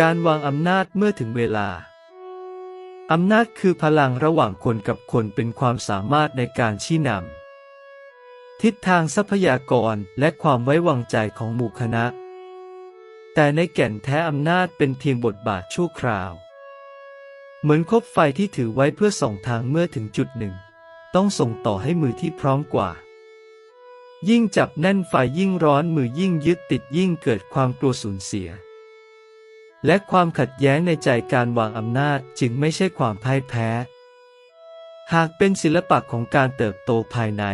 การวางอำนาจเมื่อถึงเวลา อำนาจคือพลังระหว่างคนกับคนเป็นความสามารถในการชี้นำทิศทางทรัพยากรและความไว้วางใจของหมู่คณะ แต่ในแก่นแท้อำนาจเป็นเพียงบทบาทชั่วคราว เหมือนคบไฟที่ถือไว้เพื่อส่องทางเมื่อถึงจุดหนึ่ง ต้องส่งต่อให้มือที่พร้อมกว่า ยิ่งจับแน่นไฟยิ่งร้อนมือยิ่งยึดติดยิ่งเกิดความกลัวสูญเสีย และความขัดแย้งในใจการวางอำนาจจึงไม่ใช่ความพ่ายแพ้ หากเป็นศิลปะของการเติบโตภายใน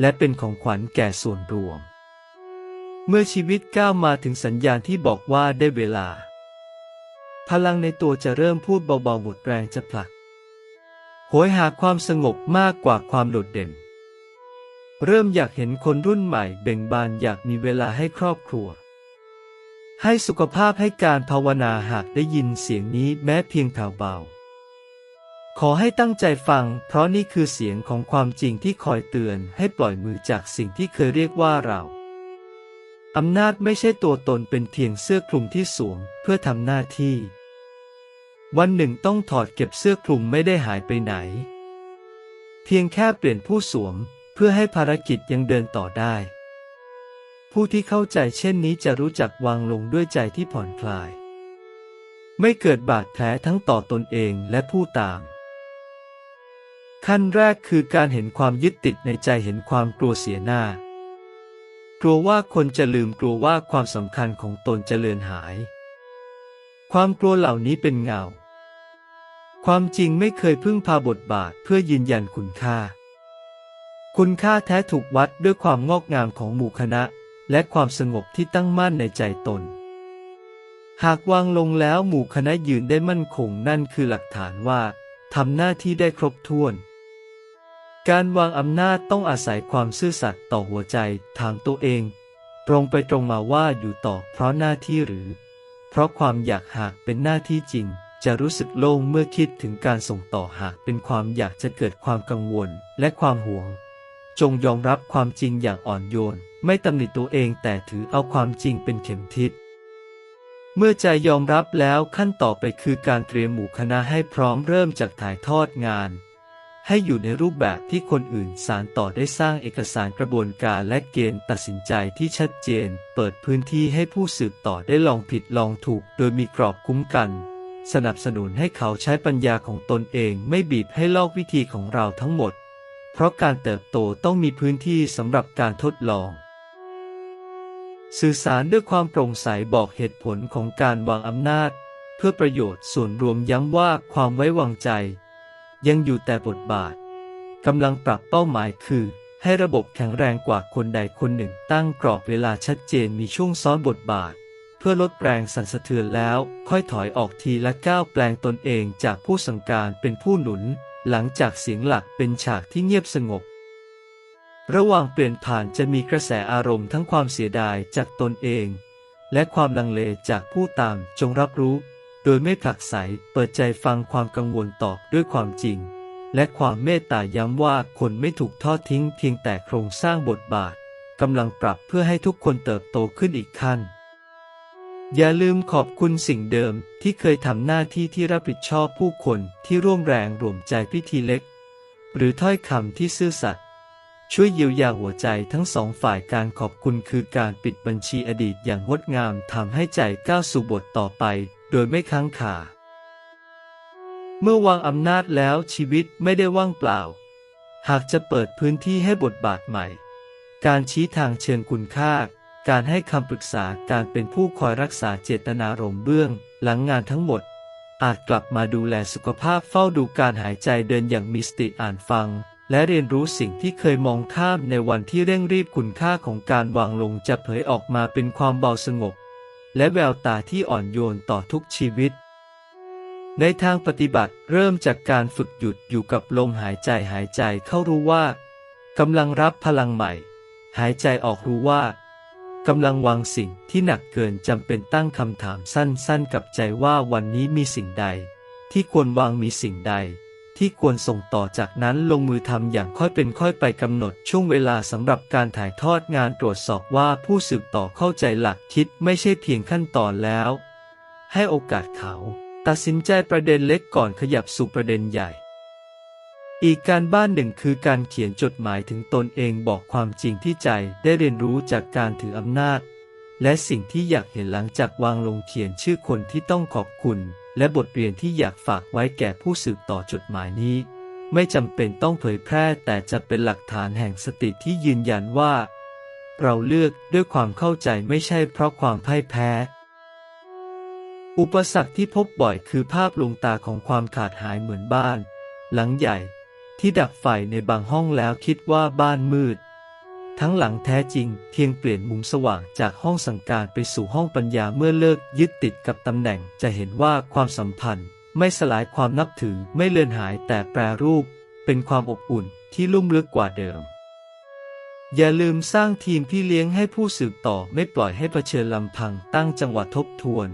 และเป็นของขวัญแก่ส่วนรวม เมื่อชีวิตก้าวมาถึงสัญญาณที่บอกว่าได้เวลา พลังในตัวจะเริ่มพูดเบาๆหมดแรงจะผลักโหยหาความสงบมากกว่าความโดดเด่น เริ่มอยากเห็นคนรุ่นใหม่เบ่งบานอยากมีเวลาให้ครอบครัว ให้สุขภาพให้การภาวนาหากได้ยินเสียงนี้แม้เพียงแผ่วเบา ขอให้ตั้งใจฟัง เพราะนี่คือเสียงของความจริงที่คอยเตือนให้ปล่อยมือจากสิ่งที่เคยเรียกว่าเรา อำนาจไม่ใช่ตัวตนเป็นเพียงเสื้อคลุมที่สวมเพื่อทำหน้าที่ วันหนึ่งต้องถอดเก็บเสื้อคลุมไม่ได้หายไปไหน เพียงแค่เปลี่ยนผู้สวมเพื่อให้ภารกิจยังเดินต่อได้ ผู้ที่เข้าใจเช่นนี้จะรู้จักวางลงด้วยใจที่ผ่อนคลาย ไม่เกิดบาดแผลทั้งต่อตนเองและผู้ตาม ขั้นแรกคือการเห็นความยึดติดในใจเห็นความกลัวเสียหน้า กลัวว่าคนจะลืมกลัวว่าความสำคัญของตนจะเลือนหาย ความกลัวเหล่านี้เป็นเงา ความจริงไม่เคยพึ่งพาบทบาทเพื่อยืนยันคุณค่า คุณค่าแท้ถูกวัดด้วยความงอกงามของหมู่คณะ และความสงบที่ตั้งมั่นในใจตน หากวางลงแล้วหมู่คณะยืนได้มั่นคงนั่นคือหลักฐานว่าทำหน้าที่ได้ครบถ้วน การวางอำนาจต้องอาศัยความซื่อสัตย์ต่อหัวใจถามตัวเอง ตรงไปตรงมาว่าอยู่ต่อเพราะหน้าที่หรือ เพราะความอยากหากเป็นหน้าที่จริง จะรู้สึกโล่งเมื่อคิดถึงการส่งต่อหากเป็นความอยากจะเกิดความกังวลและความหวง จงยอมรับความจริงอย่างอ่อนโยน ไม่ตำหนิตัวเองแต่ถือเอาความจริงเป็นเข็มทิศ เมื่อใจยอมรับแล้วขั้นต่อไปคือการเตรียมหมู่คณะให้พร้อมเริ่มจากถ่ายทอดงาน ให้อยู่ในรูปแบบที่คนอื่นสารต่อได้สร้างเอกสารกระบวนการและเกณฑ์ตัดสินใจที่ชัดเจน เปิดพื้นที่ให้ผู้สืบต่อได้ลองผิดลองถูก โดยมีกรอบคุ้มกัน สนับสนุนให้เขาใช้ปัญญาของตนเองไม่บีบให้ลอกวิธีของเราทั้งหมด เพราะการเติบโตต้องมีพื้นที่สำหรับการทดลอง สื่อสารด้วยความโปร่งใสบอกเหตุผลของการวางอำนาจ เพื่อประโยชน์ส่วนรวมย้ำว่าความไว้วางใจ ยังอยู่แต่บทบาทกำลังปรับเป้าหมายคือ ให้ระบบแข็งแรงกว่าคนใดคนหนึ่งตั้งกรอบเวลาชัดเจนมีช่วงซ้อนบทบาท เพื่อลดแรงสั่นสะเทือนแล้ว ค่อยถอยออกทีละก้าวแปลงตนเองจากผู้สั่งการเป็นผู้หนุน หลังจากเสียงหลักเป็นฉากที่เงียบสงบ ระหว่างเปลี่ยนผ่านจะมีกระแสอารมณ์ทั้งความเสียดายจากตนเอง และความลังเลจากผู้ตามจงรับรู้ โดยไม่ผลักไสเปิดใจฟังความกังวลตอบด้วยความจริง และความเมตตาย้ำว่าคนไม่ถูกทอดทิ้งเพียงแต่โครงสร้างบทบาทกำลังปรับเพื่อให้ทุกคนเติบโตขึ้นอีกขั้น อย่าลืมขอบคุณสิ่งเดิมที่เคยทำหน้าที่ที่รับผิดชอบผู้คนที่ร่วมแรงรวมใจพิธีเล็ก หรือถ้อยคำที่ซื่อสัตย์ ช่วยเยียวยาหัวใจทั้งสองฝ่ายการขอบคุณคือการปิดบัญชีอดีตอย่างงดงามทำให้ใจก้าวสู่บทต่อไป โดยไม่ค้างคาเมื่อวางอำนาจแล้วชีวิตไม่ได้ว่างเปล่า หากจะเปิดพื้นที่ให้บทบาทใหม่ การชี้ทางเชิงคุณค่า การให้คำปรึกษาการเป็นผู้คอยรักษาเจตนารมณ์เบื้อง หลังงานทั้งหมด อาจกลับมาดูแลสุขภาพเฝ้าดูการหายใจเดินอย่างมีสติอ่านฟัง และเรียนรู้สิ่งที่เคยมองข้ามในวันที่เร่งรีบคุณค่าของการวางลงจะเผยออกมาเป็นความเบาสงบ และแววตาที่อ่อนโยนต่อทุกชีวิต ในทางปฏิบัติเริ่มจากการฝึกหยุดอยู่กับลมหายใจหายใจเข้ารู้ว่ากำลังรับพลังใหม่ หายใจออกรู้ว่ากำลังวางสิ่งที่หนักเกินจำเป็นตั้งคำถามสั้นๆ กับใจว่าวันนี้มีสิ่งใด ที่ควรวางมีสิ่งใด ที่ควรส่งต่อจากนั้นลงมือทำอย่างค่อยเป็นค่อยไปกำหนดช่วงเวลาสำหรับการถ่ายทอดงานตรวจสอบว่าผู้สืบต่อเข้าใจหลักคิดไม่ใช่เพียงขั้นตอนแล้ว ให้โอกาสเขา ตัดสินใจประเด็นเล็กก่อนขยับสู่ประเด็นใหญ่ อีกการบ้านหนึ่งคือการเขียนจดหมายถึงตนเองบอกความจริงที่ใจได้เรียนรู้จากการถืออำนาจ และสิ่งที่อยากเห็นหลังจากวางลงเขียนชื่อคนที่ต้องขอบคุณ และบทเรียนที่อยากฝากไว้แก่ผู้สืบต่อจดหมายนี้ ไม่จำเป็นต้องเผยแพร่แต่จะเป็นหลักฐานแห่งสติที่ยืนยันว่า เราเลือกด้วยความเข้าใจไม่ใช่เพราะความพ่ายแพ้ อุปสรรคที่พบบ่อยคือภาพลวงตาของความขาดหายเหมือนบ้าน หลังใหญ่ที่ดับไฟในบางห้องแล้วคิดว่าบ้านมืด ทั้งหลังแท้จริงเพียงเปลี่ยนมุมสว่างจากห้องสังการไปสู่ห้องปัญญาเมื่อเลิกยึดติดกับตำแหน่งจะเห็นว่าความสัมพันธ์ ไม่สลายความนับถือไม่เลือนหายแต่แปรรูป เป็นความอบอุ่นที่ลุ่มลึกกว่าเดิม อย่าลืมสร้างทีมที่เลี้ยงให้ผู้สืบต่อไม่ปล่อยให้เผชิญลำพังตั้งจังหวะทบทวน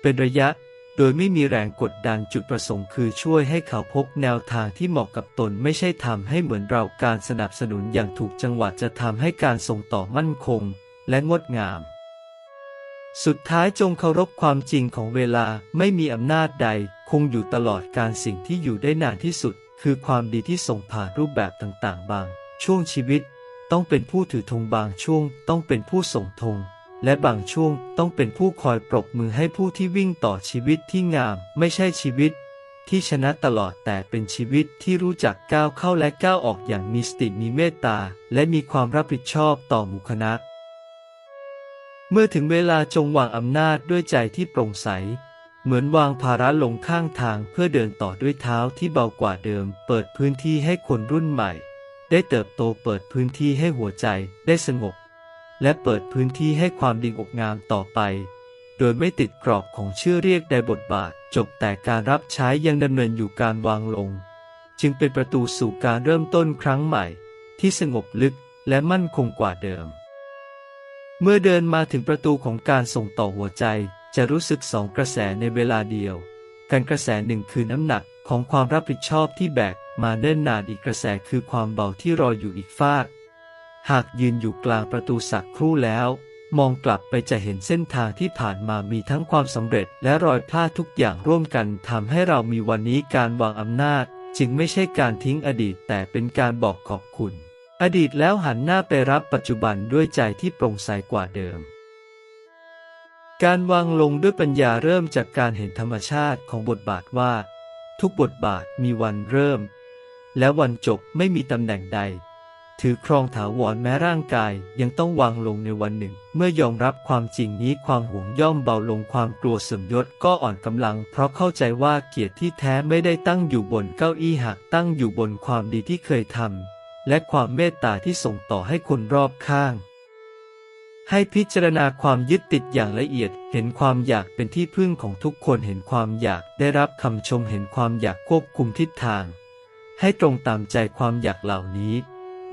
เป็นระยะ โดยไม่มีแรงกดดันจุดประสงค์คือช่วยให้เขาพบแนวทางที่เหมาะกับตนไม่ใช่ทำให้เหมือนเราการสนับสนุนอย่างถูกจังหวะจะทำให้การส่งต่อมั่นคง และงดงาม สุดท้ายจงเคารพความจริงของเวลาไม่มีอำนาจใด คงอยู่ตลอดการสิ่งที่อยู่ได้นานที่สุด คือความดีที่ส่งผ่านรูปแบบต่างๆ บาง ช่วงชีวิต ต้องเป็นผู้ถือธงบางช่วง ต้องเป็นผู้ส่งธง และบางช่วงต้องเป็นผู้คอยปรบมือให้ผู้ที่วิ่งต่อชีวิตที่งาม ไม่ใช่ชีวิต ที่ชนะตลอดแต่เป็นชีวิตที่รู้จักก้าวเข้าและก้าวออกอย่างมีสติมีเมตตา และมีความรับผิดชอบต่อหมู่คณะ เมื่อถึงเวลาจงวางอำนาจด้วยใจที่โปร่งใส เหมือนวางภาระลงข้างทางเพื่อเดินต่อด้วยเท้าที่เบากว่าเดิม เปิดพื้นที่ให้คนรุ่นใหม่ ได้เติบโตเปิดพื้นที่ให้หัวใจได้สงบ และเปิดพื้นที่ให้ความดีอกงามต่อไป โดยไม่ติดกรอบของชื่อเรียกใดบทบาท จบแต่การรับใช้ยังดำเนินอยู่การวางลง จึงเป็นประตูสู่การเริ่มต้นครั้งใหม่ ที่สงบลึกและมั่นคงกว่าเดิม เมื่อเดินมาถึงประตูของการส่งต่อหัวใจ จะรู้สึกสองกระแสในเวลาเดียวการกระแสหนึ่งคือน้ำหนักของความรับผิดชอบที่แบกมาเนิ่นนานอีกกระแสคือความเบาที่รออยู่อีกฟาก หากยืนอยู่กลางประตูสักครู่แล้ว มองกลับไปจะเห็นเส้นทางที่ผ่านมามีทั้งความสำเร็จและรอยพลาดทุกอย่างร่วมกันทำให้เรามีวันนี้การวางอำนาจ จึงไม่ใช่การทิ้งอดีตแต่เป็นการบอกขอบคุณ อดีตแล้วหันหน้าไปรับปัจจุบันด้วยใจที่โปร่งใสกว่าเดิมการวางลงด้วยปัญญาเริ่มจากการเห็นธรรมชาติของบทบาทว่า ทุกบทบาทมีวันเริ่ม และวันจบไม่มีตำแหน่งใด ถือครองถาวรแม้ร่างกายยังต้องวางลงในวันหนึ่ง เมื่อยอมรับความจริงนี้ความห่วงย่อมเบาลงความกลัวสมยศก็อ่อนกำลัง เพราะเข้าใจว่าเกียรติที่แท้ไม่ได้ตั้งอยู่บนเก้าอี้หากตั้งอยู่บนความดีที่เคยทำและความเมตตาที่ส่งต่อให้คนรอบข้าง ให้พิจารณาความยึดติดอย่างละเอียด เห็นความอยากเป็นที่พึ่งของทุกคนเห็นความอยากได้รับคำชมเห็นความอยากควบคุมทิศทาง ให้ตรงตามใจความอยากเหล่านี้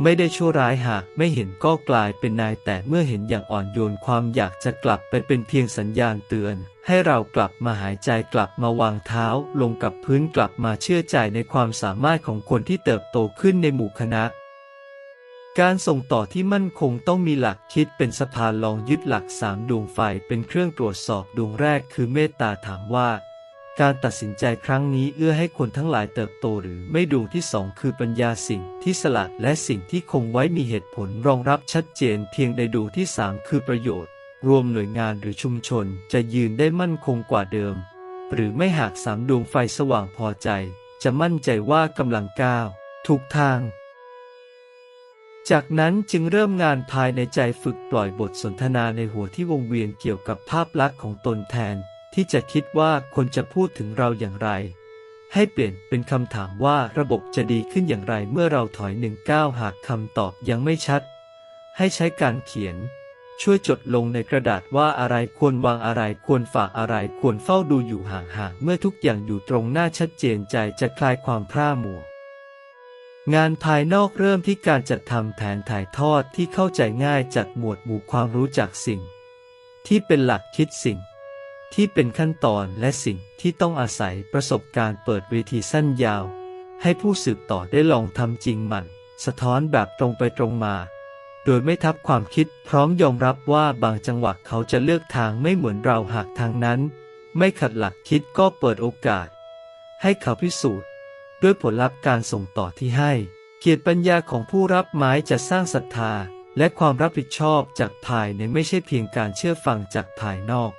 ไม่ได้ชั่วร้ายหากไม่เห็นก็กลายเป็นนายแต่เมื่อเห็นอย่างอ่อนโยนความอยากจะกลับไปเป็นเพียงสัญญาณเตือน ให้เรากลับมาหายใจกลับมาวางเท้า ลงกับพื้นกลับมาเชื่อใจในความสามารถของคนที่เติบโตขึ้นในหมู่คณะ การส่งต่อที่มั่นคงต้องมีหลักคิดเป็นสะพานลองยึดหลักสามดวงไฟเป็นเครื่องตรวจสอบดวงแรกคือเมตตาถามว่า การตัดสินใจครั้งนี้เอื้อให้คนทั้งหลายเติบโตหรือไม่ดวงที่สองคือปัญญาสิ่งที่สลัดและสิ่งที่คงไว้มีเหตุผลรองรับชัดเจนเพียงใดดวงที่สามคือประโยชน์ รวมหน่วยงานหรือชุมชนจะยืนได้มั่นคงกว่าเดิม หรือไม่หากสามดวงไฟสว่างพอใจ จะมั่นใจว่ากำลังก้าวถูกทาง จากนั้นจึงเริ่มงานภายในใจฝึกปล่อยบทสนทนาในหัวที่วงเวียนเกี่ยวกับภาพลักษณ์ของตนแทน ที่จะคิดว่าคนจะพูดถึงเราอย่างไร ให้เปลี่ยนเป็นคำถามว่าระบบจะดีขึ้นอย่างไรเมื่อเราถอยหนึ่งก้าวหากคำตอบยังไม่ชัด ให้ใช้การเขียน ช่วยจดลงในกระดาษว่าอะไรควรวางอะไรควรฝากอะไรควรเฝ้าดูอยู่ห่างๆเมื่อทุกอย่างอยู่ตรงหน้าชัดเจนใจจะคลายความพร่ามัวงานภายนอกเริ่มที่การจัดทำแผนถ่ายทอดที่เข้าใจง่ายจัดหมวดหมู่ความรู้จักสิ่ง ที่เป็นหลักคิดสิ่ง ที่เป็นขั้นตอนและสิ่งที่ต้องอาศัยประสบการณ์เปิดเวทีสั้นยาว ให้ผู้สืบต่อได้ลองทำจริงมัน สะท้อนแบบตรงไปตรงมา โดยไม่ทับความคิดพร้อมยอมรับว่าบางจังหวะเขาจะเลือกทางไม่เหมือนเราหากทางนั้น ไม่ขัดหลักคิดก็เปิดโอกาส ให้เขาพิสูจน์ ด้วยผลลัพธ์การส่งต่อที่ให้ เกียรติปัญญาของผู้รับไม้จะสร้างศรัทธาและความรับผิดชอบจากภายในไม่ใช่เพียงการเชื่อฟังจากภายนอก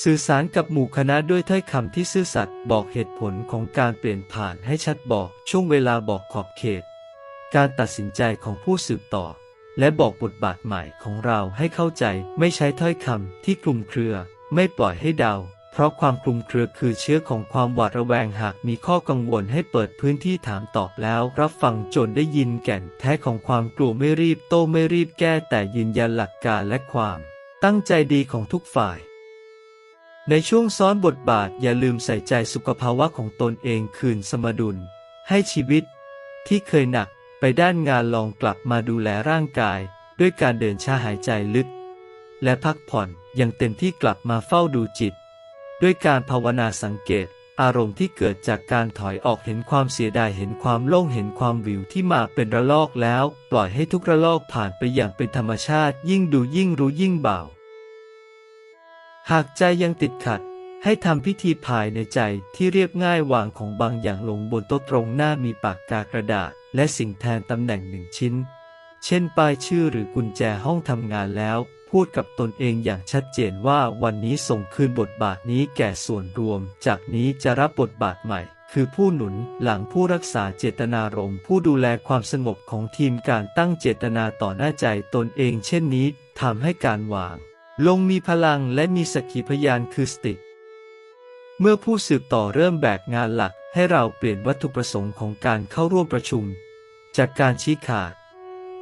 สื่อสารกับหมู่คณะด้วยถ้อยคำที่ซื่อสัตย์บอกเหตุผลของการเปลี่ยนผ่านให้ชัดบอกช่วงเวลาบอกขอบเขต การตัดสินใจของผู้สืบต่อ และบอกบทบาทใหม่ของเราให้เข้าใจไม่ใช้ถ้อยคำที่คลุมเครือ ไม่ปล่อยให้เดา เพราะความคลุมเครือคือเชื้อของความหวาดระแวงหากมีข้อกังวลให้เปิดพื้นที่ถามตอบแล้ว รับฟังจนได้ยินแก่นแท้ของความกลัวไม่รีบโต้ไม่รีบแก้แต่ยืนยันหลักการและความ ตั้งใจดีของทุกฝ่าย ในช่วงซ้อนบทบาทอย่าลืมใส่ใจสุขภาวะของตนเองคืนสมดุล ให้ชีวิต ที่เคยหนักไปด้านงานลองกลับมาดูแลร่างกาย ด้วยการเดินช้าหายใจลึก และพักผ่อนอย่างเต็มที่กลับมาเฝ้าดูจิต ด้วยการภาวนาสังเกต อารมณ์ที่เกิดจากการถอยออกเห็นความเสียดายเห็นความโล่งเห็นความวิวที่มาเป็นระลอกแล้ว ปล่อยให้ทุกระลอกผ่านไปอย่างเป็นธรรมชาติ ยิ่งดูยิ่งรู้ยิ่งเบา หากใจยังติดขัด ให้ทำพิธีภายในใจที่เรียบง่ายวางของบางอย่างลงบนโต๊ะตรงหน้ามีปากกากระดาษ และสิ่งแทนตำแหน่งหนึ่งชิ้น เช่นป้ายชื่อหรือกุญแจห้องทำงานแล้ว พูดกับตนเองอย่างชัดเจนว่าวันนี้ส่งคืนบทบาทนี้แก่ส่วนรวม จากนี้จะรับบทบาทใหม่คือผู้หนุนหลังผู้รักษาเจตนารมณ์ผู้ดูแลความสงบของทีมการตั้งเจตนาต่อหน้าใจตนเองเช่นนี้ทำให้การวาง ลงมีพลังและมีสักขีพยานคือสติ เมื่อผู้สืบต่อเริ่มแบกงานหลักให้เราเปลี่ยนวัตถุประสงค์ของการเข้าร่วมประชุม จากการชี้ขาด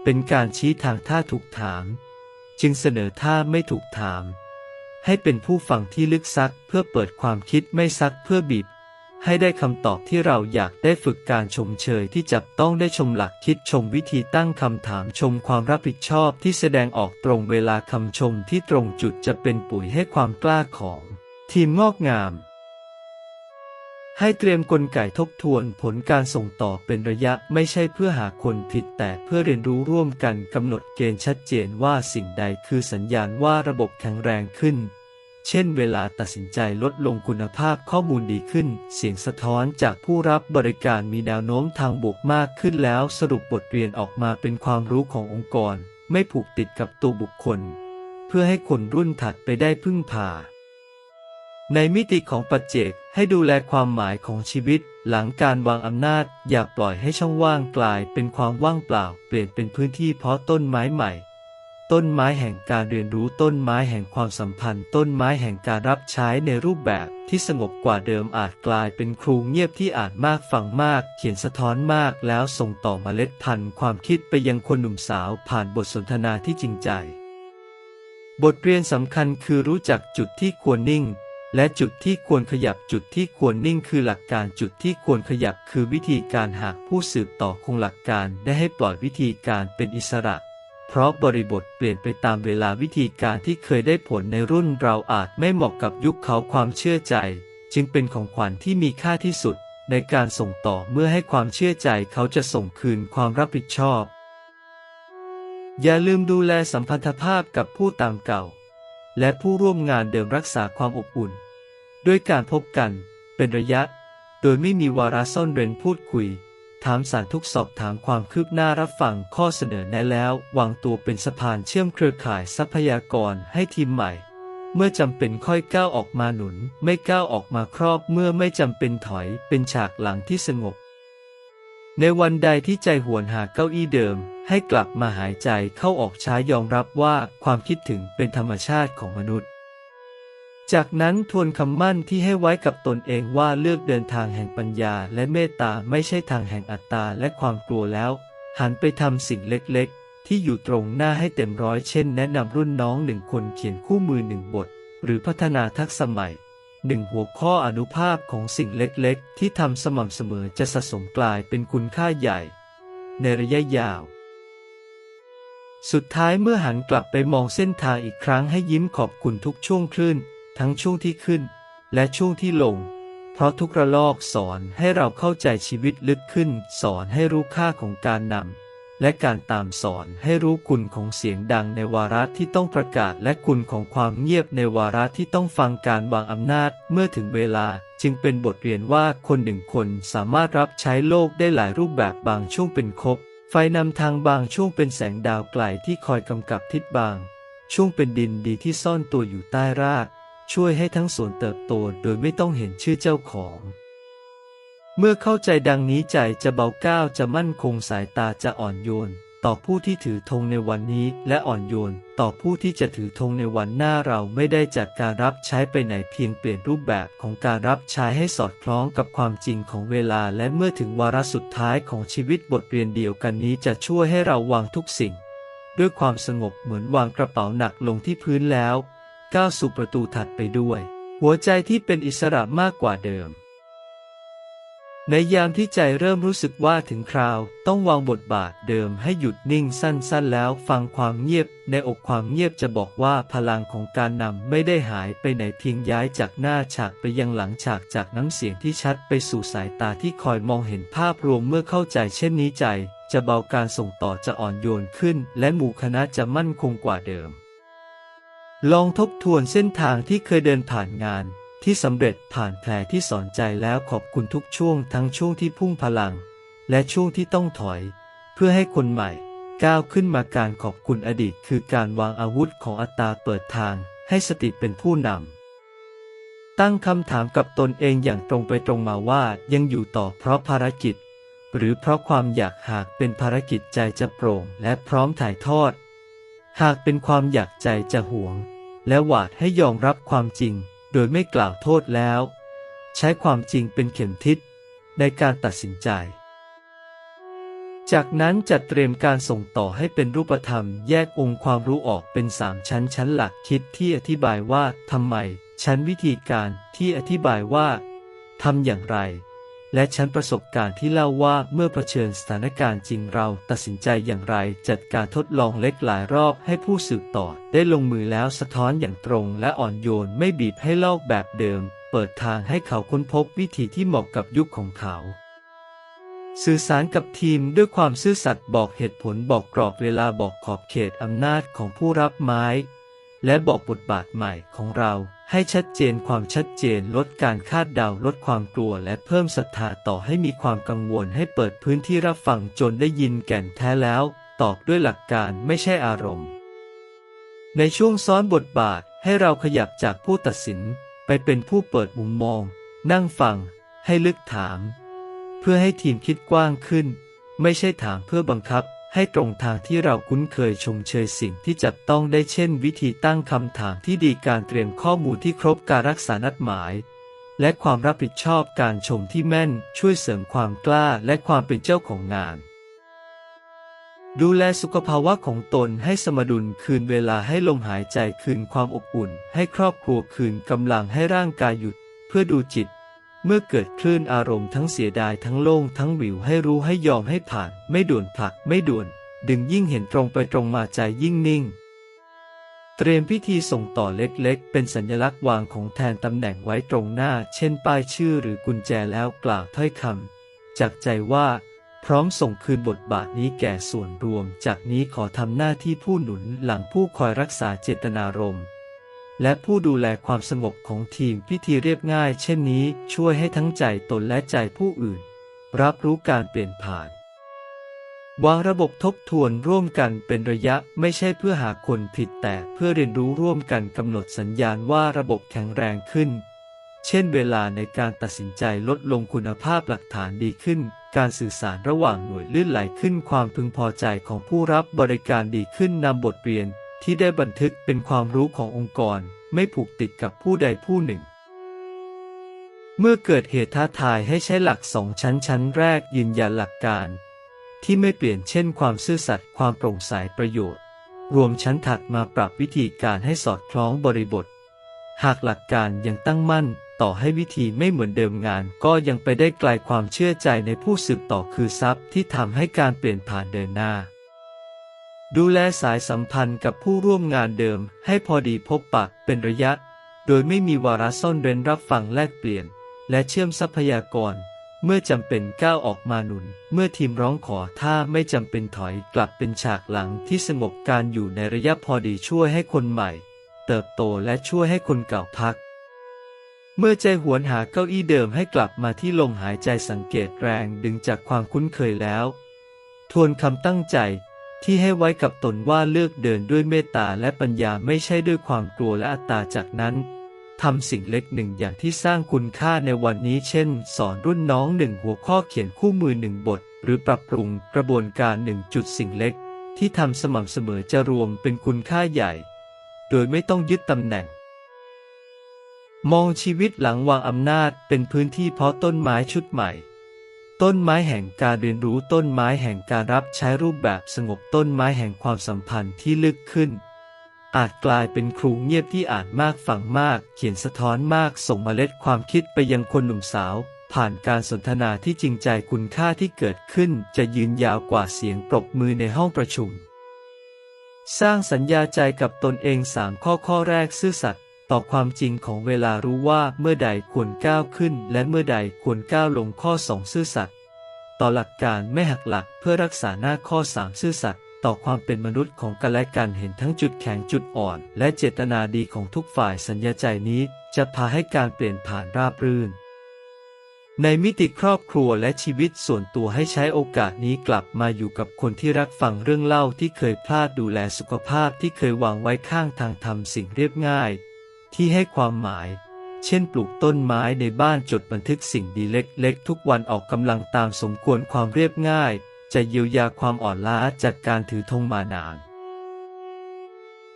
เป็นการชี้ทางท่าถูกถาม จึงเสนอท่าไม่ถูกถาม ให้เป็นผู้ฟังที่ลึกซักเพื่อเปิดความคิดไม่ซักเพื่อบีบ ให้ได้คำตอบที่เราอยากได้ฝึกการชมเชยที่จับต้องได้ชมหลักคิดชมวิธีตั้งคำถามชมความรับผิดชอบที่แสดงออกตรงเวลาคำชมที่ตรงจุดจะเป็นปุ๋ยให้ความกล้าของ ทีมงอกงาม ให้เตรียมกลไกทบทวนผลการส่งต่อเป็นระยะไม่ใช่เพื่อหาคนผิดแต่เพื่อเรียนรู้ร่วมกันกำหนดเกณฑ์ชัดเจนว่าสิ่งใดคือสัญญาณว่าระบบแข็งแรงขึ้น เช่นเวลาตัดสินใจลดลงคุณภาพข้อมูลดีขึ้น เสียงสะท้อนจากผู้รับบริการมีแนวโน้มทางบวกมากขึ้นแล้วสรุปบทเรียนออกมาเป็นความรู้ขององค์กร ไม่ผูกติดกับตัวบุคคล เพื่อให้คนรุ่นถัดไปได้พึ่งพา ในมิติของปัจเจกให้ดูแลความหมายของชีวิต หลังการวางอำนาจ อย่าปล่อยให้ช่องว่างกลายเป็นความว่างเปล่า เปลี่ยนเป็นพื้นที่เพาะต้นไม้ใหม่ ต้นไม้แห่งการเรียนรู้ต้นไม้แห่งความสัมพันธ์ ต้นไม้แห่งการรับใช้ในรูปแบบที่สงบกว่าเดิมอาจกลายเป็นครูเงียบที่อ่านมากฟังมาก เขียนสะท้อนมากแล้วส่งต่อมเมล็ดพันธุ์ความคิดไปยังคนหนุ่มสาวผ่านบทสนทนาที่จริงใจ บทเรียนสำคัญคือรู้จักจุดที่ควรนิ่งและจุดที่ควรขยับจุดที่ควรนิ่งคือหลักการจุดที่ควรขยับคือวิธีการหากผู้สืบต่อคงหลักการได้ให้ปล่อยวิธีการเป็นอิสระ เพราะบริบทเปลี่ยนไปตามเวลาวิธีการที่เคยได้ผลในรุ่นเราอาจไม่เหมาะกับยุคเขาความเชื่อใจ จึงเป็นของขวัญที่มีค่าที่สุด ในการส่งต่อเมื่อให้ความเชื่อใจเขาจะส่งคืนความรับผิดชอบ อย่าลืมดูแลสัมพันธภาพกับผู้ตามเก่า และผู้ร่วมงานเดิมรักษาความอบอุ่น ด้วยการพบกัน เป็นระยะ โดยไม่มีวาระซ่อนเร้นพูดคุย ถามสารทุกสอบถามความคืบหน้ารับฟังข้อเสนอแนะแล้ววางตัวเป็นสะพานเชื่อมเครือข่ายทรัพยากรให้ทีมใหม่ เมื่อจำเป็นค่อยก้าวออกมาหนุน ไม่ก้าวออกมาครอบเมื่อไม่จำเป็นถอยเป็นฉากหลังที่สงบ ในวันใดที่ใจหวนหาเก้าอี้เดิม ให้กลับมาหายใจเข้าออกช้ายอมรับว่าความคิดถึงเป็นธรรมชาติของมนุษย์ จากนั้นทวนคำมั่นที่ให้ไว้กับตนเองว่าเลือกเดินทางแห่งปัญญาและเมตตาไม่ใช่ทางแห่งอัตตาและความกลัวแล้ว หันไปทำสิ่งเล็กๆ ที่อยู่ตรงหน้าให้เต็มร้อยเช่นแนะนำรุ่นน้องหนึ่งคนเขียนคู่มือหนึ่งบท หรือพัฒนาทักษะใหม่หนึ่งหัวข้ออนุภาพของสิ่งเล็กๆ ที่ทำสม่ำเสมอจะสะสมกลายเป็นคุณค่าใหญ่ ในระยะยาว สุดท้ายเมื่อหันกลับไปมองเส้นทางอีกครั้งให้ยิ้มขอบคุณทุกช่วงคลื่น ทั้งช่วงที่ขึ้น และช่วงที่ลง เพราะทุกระลอกสอนให้เราเข้าใจชีวิตลึกขึ้น สอนให้รู้ค่าของการนำและการตามสอนให้รู้คุณของเสียงดังในวาระที่ต้องประกาศ และคุณของความเงียบในวาระที่ต้องฟังการวางอำนาจเมื่อถึงเวลาจึงเป็นบทเรียนว่าคนหนึ่งคนสามารถรับใช้โลกได้หลายรูปแบบบางช่วงเป็นคบ ไฟนำทางบางช่วงเป็นแสงดาวไกลที่คอยกำกับทิศบาง ช่วงเป็นดินดีที่ซ่อนตัวอยู่ใต้ราก ช่วยให้ทั้งสวนเติบโตโดยไม่ต้องเห็นชื่อเจ้าของ เมื่อเข้าใจดังนี้ใจจะเบาก้าวจะมั่นคงสายตาจะอ่อนโยน ต่อผู้ที่ถือธงในวันนี้ และอ่อนโยน ต่อผู้ที่จะถือธงในวันหน้าเราไม่ได้จากการรับใช้ไปไหนเพียงเปลี่ยนรูปแบบของการรับใช้ให้สอดคล้องกับความจริงของเวลา และเมื่อถึงวาระสุดท้ายของชีวิตบทเรียนเดียวกันนี้จะช่วยให้เราวางทุกสิ่ง ด้วยความสงบเหมือนวางกระเป๋าหนักลงที่พื้นแล้ว ก้าวสู่ประตูถัดไปด้วย หัวใจที่เป็นอิสระมากกว่าเดิม ในยามที่ใจเริ่มรู้สึกว่าถึงคราวต้องวางบทบาทเดิมให้หยุดนิ่งสั้นๆ แล้วฟังความเงียบ ในอกความเงียบจะบอกว่าพลังของการนำไม่ได้หายไปไหนเพียงย้ายจากหน้าฉากไปยังหลังฉากจากน้ำเสียงที่ชัดไปสู่สายตาที่คอยมองเห็นภาพรวมเมื่อเข้าใจเช่นนี้ใจจะเบาการส่งต่อจะอ่อนโยนขึ้น และหมู่คณะจะมั่นคงกว่าเดิม ลองทบทวนเส้นทางที่เคยเดินผ่านงาน ที่สำเร็จผ่านแผลที่สอนใจแล้วขอบคุณทุกช่วงทั้งช่วงที่พุ่งพลัง และช่วงที่ต้องถอย เพื่อให้คนใหม่ ก้าวขึ้นมาการขอบคุณอดีต คือการวางอาวุธของอัตตาเปิดทาง ให้สติเป็นผู้นำตั้งคำถามกับตนเองอย่างตรงไปตรงมาว่ายังอยู่ต่อเพราะภารกิจ หรือเพราะความอยากหากเป็นภารกิจใจจะโปร่งและพร้อมถ่ายทอด หากเป็นความอยากใจจะหวง และหวาดให้ยอมรับความจริง โดยไม่กล่าวโทษแล้ว ใช้ความจริงเป็นเข็มทิศในการตัดสินใจ จากนั้นจัดเตรียมการส่งต่อให้เป็นรูปธรรม แยกองค์ความรู้ออกเป็นสามชั้นชั้นหลักคิดที่อธิบายว่าทำไม ชั้นวิธีการที่อธิบายว่าทำอย่างไร และชั้นประสบการณ์ที่เล่าว่าเมื่อเผชิญสถานการณ์จริงเราตัดสินใจอย่างไรจัดการทดลองเล็กหลายรอบให้ผู้สืบต่อ ได้ลงมือแล้วสะท้อนอย่างตรงและอ่อนโยนไม่บีบให้ลอกแบบเดิม เปิดทางให้เขาค้นพบวิธีที่เหมาะกับยุคของเขา สื่อสารกับทีมด้วยความซื่อสัตย์บอกเหตุผลบอกกรอบเวลาบอกขอบเขตอำนาจของผู้รับไม้ และบอกบทบาทใหม่ของเรา ให้ชัดเจนความชัดเจนลดการคาดเดาลดความกลัวและเพิ่มศรัทธาต่อให้มีความกังวลให้เปิดพื้นที่รับฟังจนได้ยินแก่นแท้แล้ว ตอบด้วยหลักการไม่ใช่อารมณ์ ในช่วงซ้อนบทบาทให้เราขยับจากผู้ตัดสินไปเป็นผู้เปิดมุมมอง นั่งฟัง ให้ลึกถาม เพื่อให้ทีมคิดกว้างขึ้น ไม่ใช่ถามเพื่อบังคับ ให้ตรงทางที่เราคุ้นเคยชมเชยสิ่งที่จับต้องได้เช่น วิธีตั้งคำถามที่ดีการเตรียมข้อมูลที่ครบการรักษานัดหมาย และความรับผิดชอบการชมที่แม่น ช่วยเสริมความกล้าและความเป็นเจ้าของงาน ดูแลสุขภาวะของตนให้สมดุลคืนเวลาให้ลมหายใจคืนความอบอุ่น ให้ครอบครัวคืนกำลังให้ร่างกายหยุด เพื่อดูจิต เมื่อเกิดคลื่นอารมณ์ทั้งเสียดายทั้งโล่งทั้งวิวให้รู้ให้ยอมให้ผ่าน ไม่ด่วนผลักไม่ด่วน ดึงยิ่งเห็นตรงไปตรงมาใจยิ่งนิ่ง เตรียมพิธีส่งต่อเล็กๆ เป็นสัญลักษณ์วางของแทนตำแหน่งไว้ตรงหน้า เช่นป้ายชื่อหรือกุญแจแล้วกล่าวถ้อยคำจากใจว่า พร้อมส่งคืนบทบาทนี้แก่ส่วนรวม จากนี้ขอทำหน้าที่ผู้หนุนหลังผู้คอยรักษาเจตนารมณ์ และผู้ดูแลความสงบของทีมพิธีเรียบง่าย เช่นนี้ช่วยให้ทั้งใจตนและใจผู้อื่น รับรู้การเปลี่ยนผ่าน วางระบบทบทวนร่วมกันเป็นระยะไม่ใช่เพื่อหาคนผิดแต่เพื่อเรียนรู้ร่วมกันกำหนดสัญญาณว่าระบบแข็งแรงขึ้น เช่นเวลาในการตัดสินใจลดลงคุณภาพหลักฐานดีขึ้นการสื่อสารระหว่างหน่วยลื่นไหลขึ้นความพึงพอใจของผู้รับบริการดีขึ้นนำบทเรียน ที่ได้บันทึกเป็นความรู้ขององค์กรไม่ผูกติดกับผู้ใดผู้หนึ่ง เมื่อเกิดเหตุท้าทายให้ใช้หลักสองชั้นชั้นแรกยืนยันหลักการ ที่ไม่เปลี่ยนเช่นความซื่อสัตย์ความโปร่งใสประโยชน์ รวมชั้นถัดมาปรับวิธีการให้สอดคล้องบริบท หากหลักการยังตั้งมั่นต่อให้วิธีไม่เหมือนเดิมงาน ก็ยังไปได้ไกลความเชื่อใจในผู้สืบต่อคือทรัพย์ที่ทำให้การเปลี่ยนผ่านเดินหน้า ดูแลสายสัมพันธ์กับผู้ร่วมงานเดิม ให้พอดีพบปะเป็นระยะ โดยไม่มีวาระซ่อนเร้นรับฟังแลกเปลี่ยน และเชื่อมทรัพยากร เมื่อจำเป็นก้าวออกมาหนุน เมื่อทีมร้องขอถ้าไม่จำเป็นถอยกลับเป็นฉากหลังที่สงบการอยู่ในระยะพอดีช่วยให้คนใหม่ เติบโตและช่วยให้คนเก่าพัก เมื่อใจหวนหาเก้าอี้เดิมให้กลับมาที่ลมหายใจสังเกตแรงดึงจากความคุ้นเคยแล้ว ทวนคำตั้งใจ ที่ให้ไว้กับตนว่าเลือกเดินด้วยเมตตาและปัญญาไม่ใช่ด้วยความกลัวและอัตตาจากนั้นทำสิ่งเล็กหนึ่งอย่างที่สร้างคุณค่าในวันนี้เช่น สอนรุ่นน้องหนึ่งหัวข้อเขียนคู่มือหนึ่งบท หรือปรับปรุงกระบวนการหนึ่งจุดสิ่งเล็ก ที่ทำสม่ำเสมอจะรวมเป็นคุณค่าใหญ่ โดยไม่ต้องยึดตำแหน่ง มองชีวิตหลังวางอำนาจเป็นพื้นที่เพาะต้นไม้ชุดใหม่ ต้นไม้แห่งการเรียนรู้ต้นไม้แห่งการรับใช้รูปแบบสงบต้นไม้แห่งความสัมพันธ์ที่ลึกขึ้น อาจกลายเป็นครูเงียบที่อ่านมากฟังมาก เขียนสะท้อนมากส่งเมล็ดความคิดไปยังคนหนุ่มสาว ผ่านการสนทนาที่จริงใจคุณค่าที่เกิดขึ้น จะยืนยาวกว่าเสียงปรบมือในห้องประชุม สร้างสัญญาใจกับตนเองสามข้อข้อแรกซื่อสัตย์ ต่อความจริงของเวลารู้ว่าเมื่อใดควรก้าวขึ้น และเมื่อใดควรก้าวลงข้อสองซื่อสัตย์ต่อหลักการไม่หักหลักเพื่อรักษาหน้าข้อสามซื่อสัตย์ต่อความเป็นมนุษย์ของกันและกันเห็นทั้งจุดแข็งจุดอ่อน และเจตนาดีของทุกฝ่ายสัญญาใจนี้จะพาให้การเปลี่ยนผ่านราบรื่น ในมิติครอบครัวและชีวิตส่วนตัวให้ใช้โอกาสนี้กลับมาอยู่กับคนที่รักฟังเรื่องเล่าที่เคยพลาดดูแลสุขภาพที่เคยวางไว้ข้างทางทำสิ่งเรียบง่าย ที่ให้ความหมาย เช่นปลูกต้นไม้ในบ้านจดบันทึกสิ่งดีเล็กๆ ทุกวันออกกำลังตามสมควรความเรียบง่าย จะเยียวยาความอ่อนล้าจากการถือธงมานาน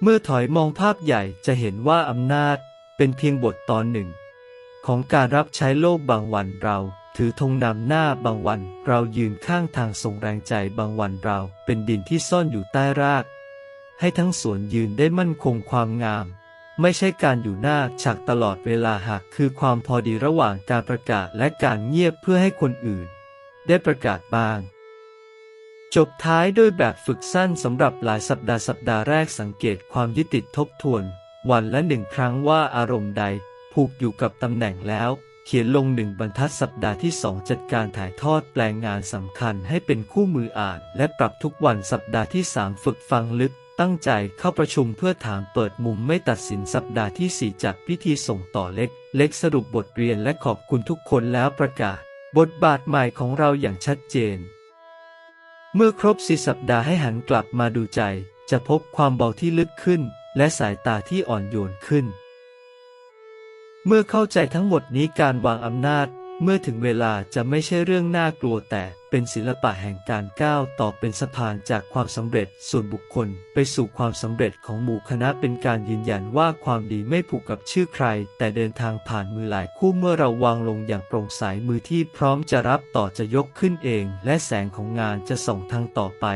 เมื่อถอยมองภาพใหญ่จะเห็นว่าอำนาจเป็นเพียงบทตอนหนึ่ง ของการรับใช้โลกบางวันเราถือธงนำหน้าบางวันเรายืนข้างทางส่งแรงใจบางวันเราเป็นดินที่ซ่อนอยู่ใต้ราก ให้ทั้งสวนยืนได้มั่นคงความงาม ไม่ใช่การอยู่หน้าฉากตลอดเวลาหากคือความพอดีระหว่างการประกาศและการเงียบเพื่อให้คนอื่น ได้ประกาศบ้าง จบท้ายด้วยแบบฝึกสั้นสำหรับหลายสัปดาห์สัปดาห์แรกสังเกตความยึดติดทบทวน วันละหนึ่งครั้งว่าอารมณ์ใด ผูกอยู่กับตำแหน่งแล้ว เขียนลงหนึ่งบรรทัดสัปดาห์ที่สองจัดการถ่ายทอดแปลงงานสำคัญให้เป็นคู่มืออ่าน และปรับทุกวันสัปดาห์ที่สามฝึกฟังลึก ตั้งใจเข้าประชุมเพื่อถามเปิดมุมไม่ตัดสินสัปดาห์ที่สี่จัดพิธีส่งต่อเล็ก เล็กสรุปบทเรียนและขอบคุณทุกคนแล้วประกาศ บทบาทใหม่ของเราอย่างชัดเจน เมื่อครบสี่สัปดาห์ให้หันกลับมาดูใจ จะพบความเบาที่ลึกขึ้น และสายตาที่อ่อนโยนขึ้น เมื่อเข้าใจทั้งหมดนี้การวางอำนาจ เมื่อถึงเวลาจะไม่ใช่เรื่องน่ากลัวแต่เป็นศิลปะแห่งการก้าวต่อเป็นสะพานจากความสำเร็จส่วนบุคคล ไปสู่ความสำเร็จของหมู่คณะเป็นการยืนยันว่าความดีไม่ผูกกับชื่อใคร แต่เดินทางผ่านมือหลายคู่เมื่อเราวางลงอย่างโปร่งใสมือที่พร้อมจะรับต่อจะยกขึ้นเอง และแสงของงานจะส่องทางต่อไป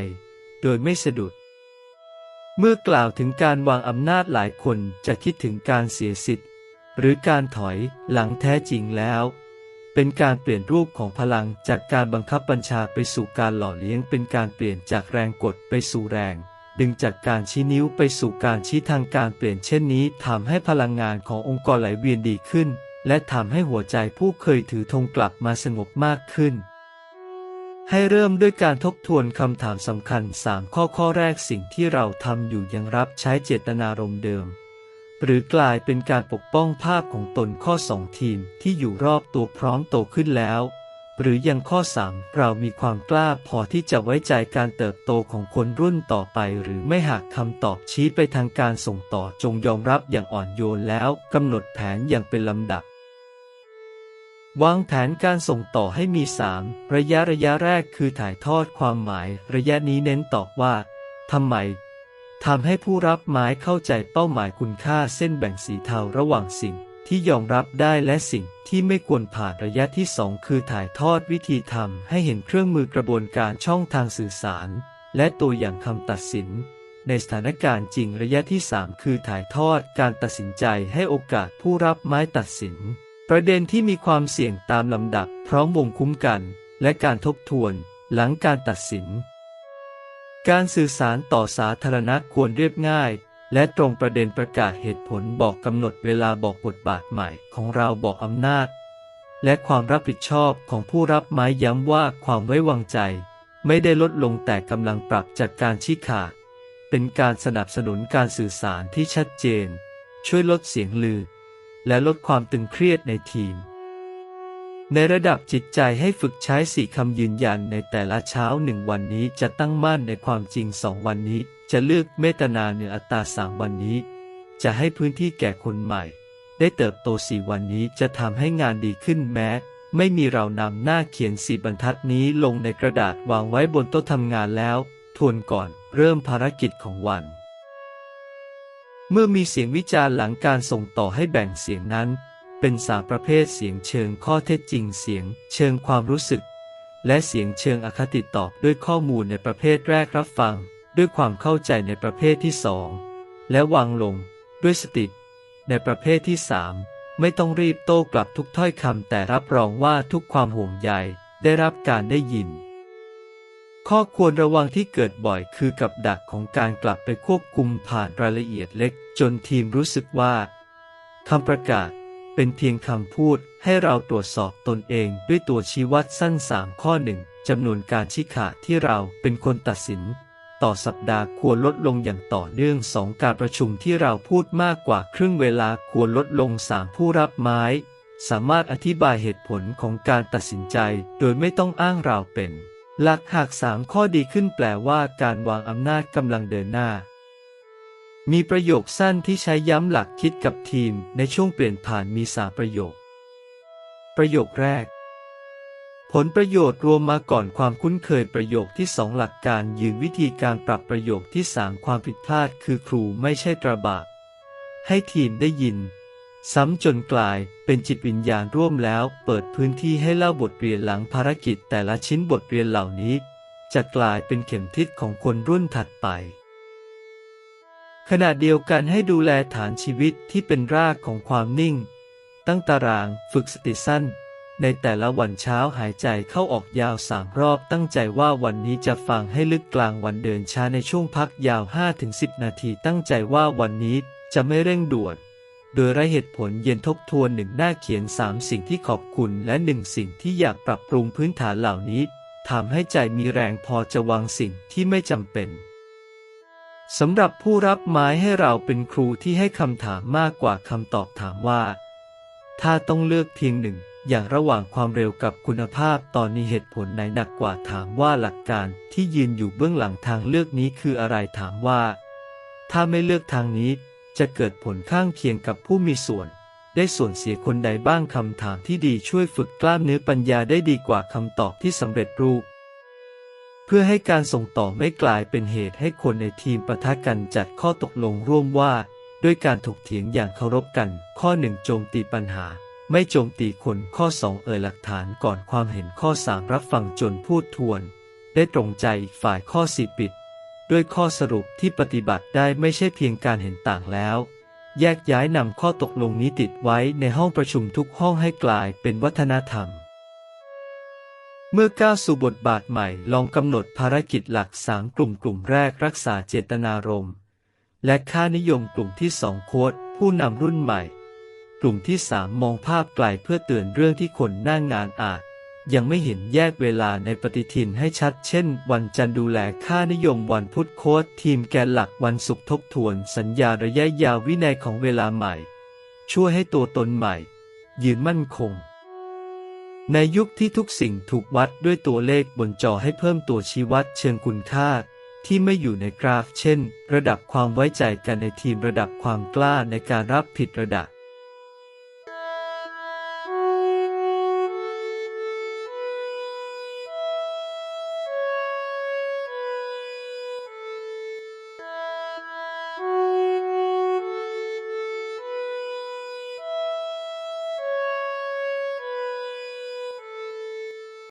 โดยไม่สะดุดเมื่อกล่าวถึงการวางอำนาจหลายคนจะคิดถึงการเสียสิทธิ์ หรือการถอยหลังแท้จริงแล้ว เป็นการเปลี่ยนรูปของพลังจากการบังคับบัญชาไปสู่การหล่อเลี้ยงเป็นการเปลี่ยนจากแรงกดไปสู่แรง ดึงจากการชี้นิ้วไปสู่การชี้ทางการเปลี่ยนเช่นนี้ทำให้พลังงานขององค์กรไหลเวียนดีขึ้น และทำให้หัวใจผู้เคยถือธงกลับมาสงบมากขึ้น ให้เริ่มด้วยการทบทวนคำถามสำคัญ 3 ข้อข้อแรกสิ่งที่เราทำอยู่ยังรับใช้เจตนารมณ์เดิม หรือกลายเป็นการปกป้องภาพของตนข้อ 2 ทีมที่อยู่รอบตัวพร้อมโตขึ้นแล้ว หรือยังข้อ 3 เรามีความกล้าพอที่จะไว้ใจการเติบโตของคนรุ่นต่อไป หรือไม่หากคำตอบชี้ไปทางการส่งต่อจงยอมรับอย่างอ่อนโยนแล้วกำหนดแผนอย่างเป็นลำดับวางแผนการส่งต่อให้มี 3 ระยะระยะแรกคือถ่ายทอดความหมาย ระยะนี้เน้นตอบว่าทำไม ทำให้ผู้รับไม้เข้าใจเป้าหมายคุณค่าเส้นแบ่งสีเทาระหว่างสิ่งที่ยอมรับได้และสิ่งที่ไม่ควรผ่านระยะที่ 2 คือถ่ายทอดวิธีทำให้เห็นเครื่องมือกระบวนการช่องทางสื่อสาร และตัวอย่างคำตัดสิน ในสถานการณ์จริงระยะที่ 3 คือถ่ายทอดการตัดสินใจให้โอกาสผู้รับไม้ตัดสิน ประเด็นที่มีความเสี่ยงตามลำดับพร้อมวงคุ้มกัน และการทบทวน หลังการตัดสิน การสื่อสารต่อสาธารณะควรเรียบง่าย และตรงประเด็นประกาศเหตุผลบอกกำหนดเวลาบอกบทบาทใหม่ของเราบอกอำนาจ และความรับผิดชอบของผู้รับไม้ย้ำว่าความไว้วางใจ ไม่ได้ลดลงแต่กำลังปรับจากการชี้ขาด เป็นการสนับสนุนการสื่อสารที่ชัดเจน ช่วยลดเสียงลือ และลดความตึงเครียดในทีม ในระดับจิตใจให้ฝึกใช้สี่คำยืนยันในแต่ละเช้าหนึ่งวันนี้จะตั้งมั่นในความจริงสองวันนี้ จะเลือกเมตนาเหนืออัตตาสามวันนี้ จะให้พื้นที่แก่คนใหม่ ได้เติบโตสี่วันนี้จะทำให้งานดีขึ้นแม้ ไม่มีเรานำหน้าเขียนสี่บรรทัดนี้ลงในกระดาษวางไว้บนโต๊ะทำงานแล้ว ทวนก่อนเริ่มภารกิจของวัน เมื่อมีเสียงวิจารณ์หลังการส่งต่อให้แบ่งเสียงนั้น เป็นสามประเภทเสียงเชิงข้อเท็จจริงเสียงเชิงความรู้สึก และเสียงเชิงอคติตอบด้วยข้อมูลในประเภทแรกรับฟัง ด้วยความเข้าใจในประเภทที่สองและวางลง ด้วยสติ ในประเภทที่สามไม่ต้องรีบโต้กลับทุกถ้อยคำแต่รับรองว่าทุกความห่วงใยได้รับการได้ยิน ข้อควรระวังที่เกิดบ่อยคือกับดักของการกลับไปควบคุมผ่านรายละเอียดเล็ก จนทีมรู้สึกว่าคำประกาศ เป็นเพียงคำพูดให้เราตรวจสอบตนเองด้วยตัวชี้วัดสั้นสามข้อหนึ่งจำนวนการชี้ขาดที่เราเป็นคนตัดสิน ต่อสัปดาห์ควรลดลงอย่างต่อเนื่องสองการประชุมที่เราพูดมากกว่าครึ่งเวลาควรลดลงสามผู้รับไม้ สามารถอธิบายเหตุผลของการตัดสินใจ โดยไม่ต้องอ้างเราเป็น หลักหากสามข้อดีขึ้นแปลว่าการวางอำนาจกำลังเดินหน้า มีประโยคสั้นที่ใช้ย้ำหลักคิดกับทีมในช่วงเปลี่ยนผ่านมีสามประโยค ประโยคแรก ผลประโยชน์รวมมาก่อนความคุ้นเคยประโยคที่สองหลักการยืนวิธีการปรับประโยคที่สามความผิดพลาดคือครูไม่ใช่ตราบาให้ทีมได้ยิน ซ้ำจนกลายเป็นจิตวิญญาณร่วมแล้ว เปิดพื้นที่ให้เล่าบทเรียนหลังภารกิจแต่ละชิ้นบทเรียนเหล่านี้ จะกลายเป็นเข็มทิศของคนรุ่นถัดไป ขณะเดียวกันให้ดูแลฐานชีวิตที่เป็นรากของความนิ่ง ตั้งตารางฝึกสติสั้น ในแต่ละวันเช้าหายใจเข้าออกยาวสามรอบตั้งใจว่าวันนี้จะฟังให้ลึกกลางวันเดินช้าในช่วงพักยาว 5-10 นาทีตั้งใจว่าวันนี้จะไม่เร่งด่วน โดยไรเหตุผลเย็นทบทวนหนึ่งหน้าเขียนสามสิ่งที่ขอบคุณและหนึ่งสิ่งที่อยากปรับปรุงพื้นฐานเหล่านี้ทำให้ใจมีแรงพอจะวางสิ่งที่ไม่จำเป็น สำหรับผู้รับไม้ให้เราเป็นครูที่ให้คำถามมากกว่าคำตอบถามว่า ถ้าต้องเลือกเพียงหนึ่ง อย่างระหว่างความเร็วกับคุณภาพตอนนี้เหตุผลไหนหนักกว่าถามว่าหลักการที่ยืนอยู่เบื้องหลังทางเลือกนี้คืออะไรถามว่า ถ้าไม่เลือกทางนี้จะเกิดผลข้างเคียงกับผู้มีส่วน ได้ส่วนเสียคนใดบ้างคำถามที่ดีช่วยฝึกกล้ามเนื้อปัญญาได้ดีกว่าคำตอบที่สำเร็จรูป เพื่อให้การส่งต่อไม่กลายเป็นเหตุให้คนในทีมประทะกันจัดข้อตกลงร่วมว่า ด้วยการถกเถียงอย่างเคารพกัน ข้อหนึ่งโจมตีปัญหา ไม่โจมตีคนข้อสองเอ่ยหลักฐานก่อนความเห็นข้อสามรับฟังจนพูดทวน ได้ตรงใจอีกฝ่ายข้อสี่ปิด ด้วยข้อสรุปที่ปฏิบัติได้ไม่ใช่เพียงการเห็นต่างแล้ว แยกย้ายนำข้อตกลงนี้ติดไว้ในห้องประชุมทุกห้องให้กลายเป็นวัฒนธรรม เมื่อก้าวสู่บทบาทใหม่ลองกำหนดภารกิจหลักสามกลุ่มกลุ่มแรกรักษาเจตนารมณ์ และค่านิยมกลุ่มที่สองโค้ดผู้นำรุ่นใหม่ กลุ่มที่สามมองภาพไกลเพื่อเตือนเรื่องที่คนหน้างงานอาจ ยังไม่เห็นแยกเวลาในปฏิทินให้ชัด เช่น วันจันทร์ดูแลค่านิยมวันพุธโค้ดทีมแกนหลักวันศุกร์ทบทวน สัญญาระยะยาววินัยของเวลาใหม่ ช่วยให้ตัวตนใหม่ ยืนมั่นคง ในยุคที่ทุกสิ่งถูกวัดด้วยตัวเลขบนจอให้เพิ่มตัวชี้วัดเชิงคุณค่า ที่ไม่อยู่ในกราฟ เช่น ระดับความไว้ใจกันในทีมระดับความกล้าในการรับผิดระดับ